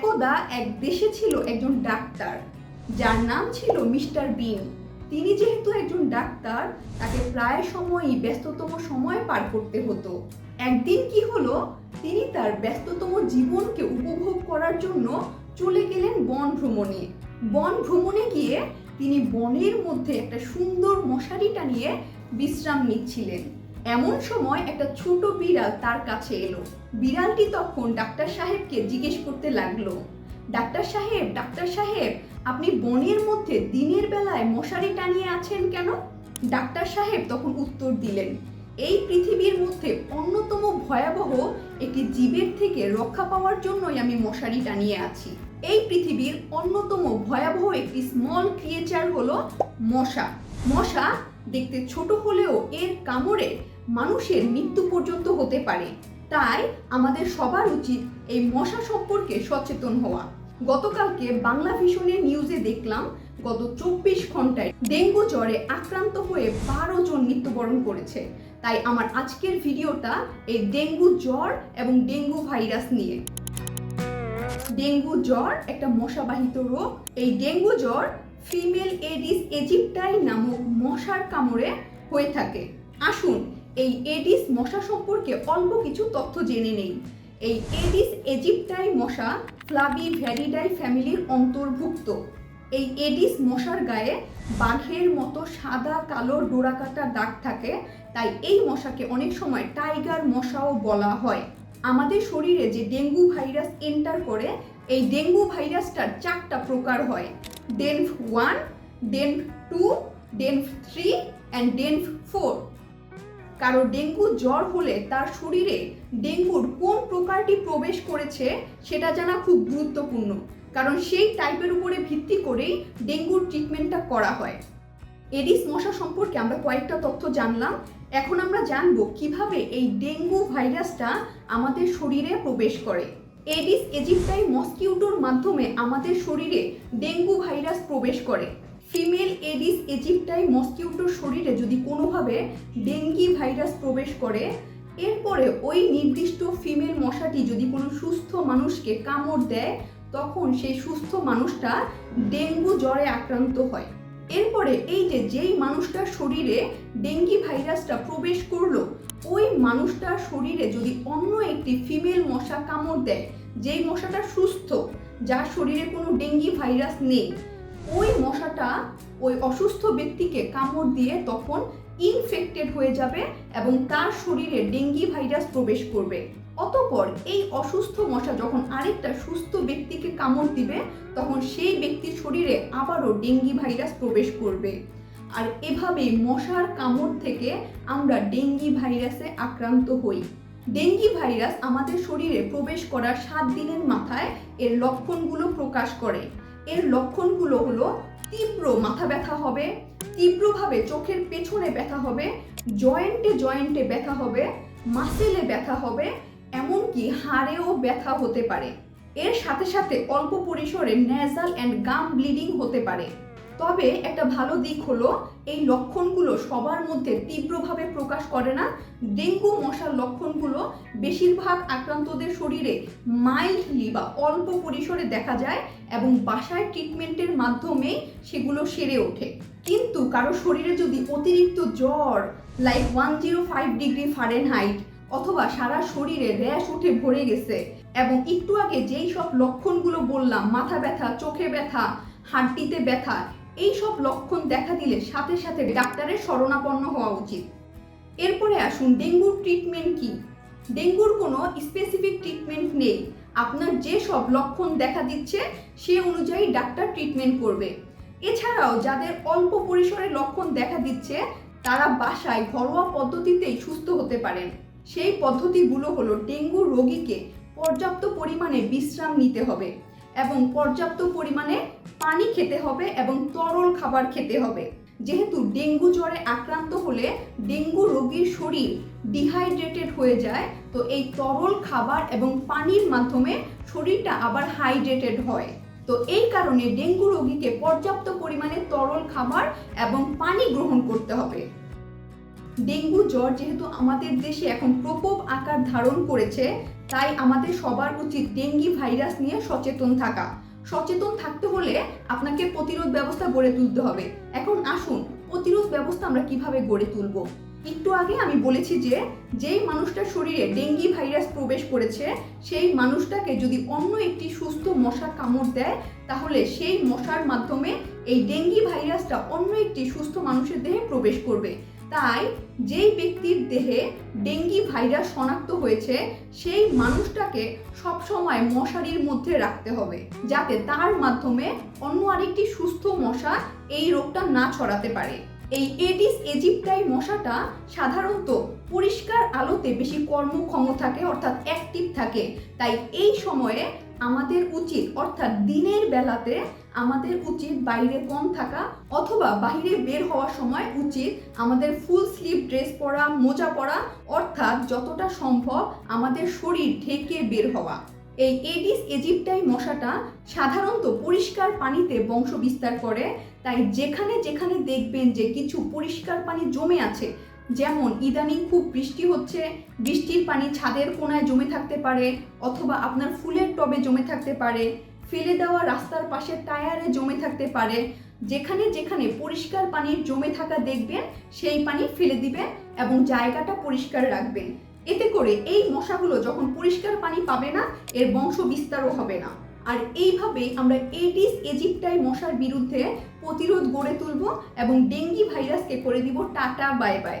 একদা এক দেশে ছিল একজন ডাক্তার, যার নাম ছিল মিস্টার বিন। তিনি যেহেতু একজন ডাক্তার, তাকে প্রায় সময়ই ব্যস্ততম সময় পার করতে হতো। একদিন কি হলো, তিনি তার ব্যস্ততম জীবনকে উপভোগ করার জন্য চলে গেলেন বন ভ্রমণে। বন ভ্রমণে গিয়ে তিনি বনের মধ্যে একটা সুন্দর মশারি টানিয়ে বিশ্রাম নিচ্ছিলেন। এমন সময় একটা ছোট বিড়াল তার কাছে এলো। বিড়ালটি তখন ডাক্তার সাহেবকে জিজ্ঞেস করতে লাগল, ডাক্তার সাহেব ডাক্তার সাহেব, আপনি বনের মধ্যে দিনের বেলায় মশারি টানিয়ে আছেন কেন? ডাক্তার সাহেব তখন উত্তর দিলেন, এই পৃথিবীর মধ্যে অন্যতম ভয়াবহ একটি জীবের থেকে রক্ষা পাওয়ার জন্যই আমি মশারি টানিয়ে আছি। এই পৃথিবীর অন্যতম ভয়াবহ একটি স্মল ক্রিয়েচার হলো মশা। মশা দেখতে ছোট হলেও এর কামড়ে মানুষের মৃত্যু পর্যন্ত হতে পারে। তাই আমাদের সবার উচিত এই মশা সম্পর্কে সচেতন হওয়া। গতকালকে বাংলা ভিশনের নিউজে দেখলাম, গত চব্বিশ ঘন্টায় ডেঙ্গু জ্বরে আক্রান্ত হয়ে বারো জন মৃত্যুবরণ করেছে। তাই আমার আজকের ভিডিওটা এই ডেঙ্গু জ্বর এবং ডেঙ্গু ভাইরাস নিয়ে। ডেঙ্গু জ্বর একটা মশাবাহিত রোগ। এই ডেঙ্গু জ্বর ফিমেল এডিস এজিপ্টাই নামক মশার কামড়ে হয়ে থাকে। আসুন এই এডিস মশা সম্পর্কে অল্প কিছু তথ্য জেনে নেই। এই এডিস এজিপ্টাই মশা ফ্লাবি ভ্যারিডাই ফ্যামিলির অন্তর্ভুক্ত। এই এডিস মশার গায়ে বাঘের মতো সাদা কালো ডোরাকাটা দাগ থাকে, তাই এই মশাকে অনেক সময় টাইগার মশাও বলা হয়। আমাদের শরীরে যে ডেঙ্গু ভাইরাস এন্টার করে, এই ডেঙ্গু ভাইরাসটার চারটা প্রকার হয়। DENV one DENV two DENV three, and DENV four. কারও ডেঙ্গু জ্বর হলে তার শরীরে ডেঙ্গুর কোন প্রকারটি প্রবেশ করেছে সেটা জানা খুব গুরুত্বপূর্ণ। কারণ সেই টাইপের উপরে ভিত্তি করেই ডেঙ্গুর ট্রিটমেন্টটা করা হয়। এডিস মশা সম্পর্কে আমরা কয়েকটা তথ্য জানলাম। এখন আমরা জানব কীভাবে এই ডেঙ্গু ভাইরাসটা আমাদের শরীরে প্রবেশ করে। এডিস এজিপ্টাই মস্কিউটোর মাধ্যমে আমাদের শরীরে ডেঙ্গু ভাইরাস প্রবেশ করে। ফিমেল এডিস এজিপ্টাই মস্কিউটোর শরীরে যদি কোনোভাবে ডেঙ্গি ভাইরাস প্রবেশ করে, এরপরে ওই নির্দিষ্ট ফিমেল মশাটি যদি কোনো সুস্থ মানুষকে কামড় দেয়, তখন সেই সুস্থ মানুষটা ডেঙ্গু জ্বরে আক্রান্ত হয়। এরপরে এই যে যেই মানুষটার শরীরে ডেঙ্গি ভাইরাসটা প্রবেশ করল, ওই মানুষটার শরীরে যদি অন্য একটি ফিমেল মশা কামড় দেয়, যেই মশাটা সুস্থ, যার শরীরে কোনো ডেঙ্গি ভাইরাস নেই ওই মশাটা ওই অসুস্থ ব্যক্তিকে কামড় দিয়ে তখন ইনফেক্টেড হয়ে যাবে এবং তার শরীরে ডেঙ্গি ভাইরাস প্রবেশ করবে। অতপর এই অসুস্থ মশা যখন আরেকটা সুস্থ ব্যক্তিকে কামড় দিবে, তখন সেই ব্যক্তির শরীরে আবারও ডেঙ্গি ভাইরাস প্রবেশ করবে। আর এভাবে মশার কামড় থেকে আমরা ডেঙ্গি ভাইরাসে আক্রান্ত হই। ডেঙ্গি ভাইরাস আমাদের শরীরে প্রবেশ করার সাত দিনের মাথায় এর লক্ষণগুলো প্রকাশ করে। এর লক্ষণগুলো হলো তীব্র মাথা ব্যথা হবে, তীব্রভাবে চোখের পেছনে ব্যথা হবে, জয়েন্টে জয়েন্টে ব্যথা হবে, মাসেলে ব্যথা হবে, এমনকি হাড়েও ব্যথা হতে পারে। এর সাথে সাথে অল্প পরিসরে ন্যাজাল অ্যান্ড গাম ব্লিডিং হতে পারে। তবে একটা ভালো দিক হলো, এই লক্ষণগুলো সবার মধ্যে তীব্রভাবে প্রকাশ করে না। ডেঙ্গু, মশার লক্ষণগুলো বেশিরভাগ আক্রান্তদের শরীরে মাইল্ডলি বা অল্প পরিসরে দেখা যায় এবং বাসায় ট্রিটমেন্টের মাধ্যমে সেগুলো সেরে ওঠে। কিন্তু কারও শরীরে যদি অতিরিক্ত জ্বর like one zero five degree Fahrenheit অথবা সারা শরীরে র্যাশ উঠে ভরে গেছে এবং একটু আগে যেই সব লক্ষণগুলো বললাম, মাথা ব্যথা, চোখে ব্যথা হাড্ডিতে ব্যথা এই সব লক্ষণ দেখা দিলে সাথে সাথে ডাক্তারের শরণাপন্ন হওয়া উচিত। এরপরে আসুন ডেঙ্গুর ট্রিটমেন্ট কি? ডেঙ্গুর কোনো স্পেসিফিক ট্রিটমেন্ট নেই। আপনার যে সব লক্ষণ দেখা দিচ্ছে, সে অনুযায়ী ডাক্তার ট্রিটমেন্ট করবে। এছাড়াও যাদের অল্প পরিসরে লক্ষণ দেখা দিচ্ছে, তারা বাসায় ঘরোয়া পদ্ধতিতেই সুস্থ হতে পারেন। সেই পদ্ধতিগুলো হলো ডেঙ্গু রোগীকে পর্যাপ্ত পরিমাণে বিশ্রাম নিতে হবে। এবং পর্যাপ্ত পরিমাণে পানি খেতে হবে এবং তরল খাবার খেতে হবে। যেহেতু ডেঙ্গু জ্বরে আক্রান্ত হলে ডেঙ্গু রোগীর শরীর ডিহাইড্রেটেড হয়ে যায়, তো এই তরল খাবার এবং পানির মাধ্যমে শরীরটা আবার হাইড্রেটেড হয়। তো এই কারণে ডেঙ্গু রোগীকে পর্যাপ্ত পরিমাণে তরল খাবার এবং পানি গ্রহণ করতে হবে। ডেঙ্গু জ্বর যেহেতু আমাদের দেশে এখন প্রকোপ আকার ধারণ করেছে তাই আমাদের সবার উচিত ডেঙ্গি ভাইরাস নিয়ে সচেতন থাকা। সচেতন থাকতে হলে আপনাকে প্রতিরোধ ব্যবস্থা গড়ে তুলতে হবে। এখন আসুন, প্রতিরোধ ব্যবস্থা আমরা কীভাবে গড়ে তুলব? একটু আগে আমি বলেছি যে, যেই মানুষটার শরীরে ডেঙ্গি ভাইরাস প্রবেশ করেছে, সেই মানুষটাকে যদি অন্য একটি সুস্থ মশা কামড় দেয়, তাহলে সেই মশার মাধ্যমে এই ডেঙ্গি ভাইরাসটা অন্য একটি সুস্থ মানুষের দেহে প্রবেশ করবে। তাই যেই ব্যক্তির দেহে ডেঙ্গি ভাইরাস শনাক্ত হয়েছে, সেই মানুষটাকে সবসময় মশারির মধ্যে রাখতে হবে, যাতে তার মাধ্যমে অন্য আরেকটি সুস্থ মশা এই রোগটা না ছড়াতে পারে। এই এডিস এজিপ্টাই মশাটা সাধারণত পরিষ্কার আলোতে বেশি কর্মক্ষম থাকে অর্থাৎ অ্যাক্টিভ থাকে। তাই এই সময়ে আমাদের উচিত, অর্থাৎ দিনের বেলাতে আমাদের উচিত বাইরে কম থাকা অথবা বাইরে বের হওয়ার সময় উচিত আমাদের ফুল স্লিভ ড্রেস পরা, মোজা পরা, অর্থাৎ যতটা সম্ভব আমাদের শরীর ঢেকে বের হওয়া। এই এডিস এজিপ্টাই মশাটা সাধারণত পরিষ্কার পানিতে বংশ বিস্তার করে, তাই যেখানে যেখানে দেখবেন যে কিছু পরিষ্কার পানি জমে আছে, যেমন ইদানিং খুব বৃষ্টি হচ্ছে, বৃষ্টির পানি ছাদের কোনায় জমে থাকতে পারে, অথবা আপনার ফুলের টবে জমে থাকতে পারে ফেলে দেওয়া রাস্তার পাশে টায়ারে জমে থাকতে পারে। যেখানে যেখানে পরিষ্কার পানির জমে থাকা দেখবেন, সেই পানি ফেলে দিবেন এবং জায়গাটা পরিষ্কার রাখবেন। এতে করে এই মশাগুলো যখন পরিষ্কার পানি পাবে না, এর বংশ বিস্তারও হবে না। আর এইভাবেই আমরা এডিস এজিপ্টাই মশার বিরুদ্ধে প্রতিরোধ গড়ে তুলব এবং ডেঙ্গি ভাইরাসকে করে দিব টাটা বাই বাই